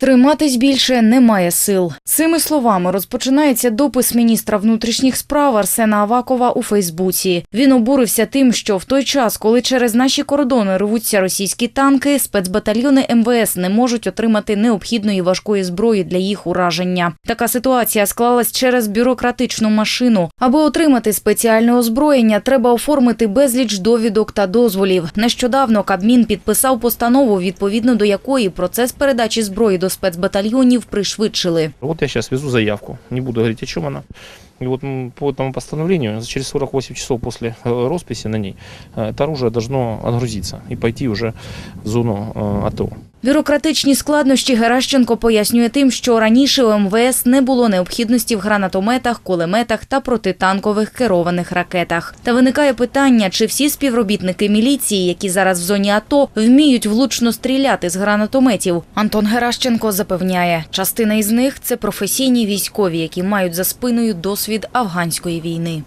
Триматись більше немає сил. Цими словами розпочинається допис міністра внутрішніх справ Арсена Авакова у Фейсбуці. Він обурився тим, що в той час, коли через наші кордони рвуться російські танки, спецбатальйони МВС не можуть отримати необхідної важкої зброї для їх ураження. Така ситуація склалась через бюрократичну машину. Аби отримати спеціальне озброєння, треба оформити безліч довідок та дозволів. Нещодавно Кабмін підписав постанову, відповідно до якої процес передачі зброї до спецбатальйонів пришвидшили. Вот я сейчас везу заявку, не буду говорить, о чем она. И вот м, по этому постановлению, через 48 часов после э, росписи на ней, э, это оружие должно отгрузиться и пойти уже в зону э, АТО. Бюрократичні складнощі Геращенко пояснює тим, що раніше у МВС не було необхідності в гранатометах, кулеметах та протитанкових керованих ракетах. Та виникає питання, чи всі співробітники міліції, які зараз в зоні АТО, вміють влучно стріляти з гранатометів. Антон Геращенко запевняє, частина із них це професійні військові, які мають за спиною досвід афганської війни.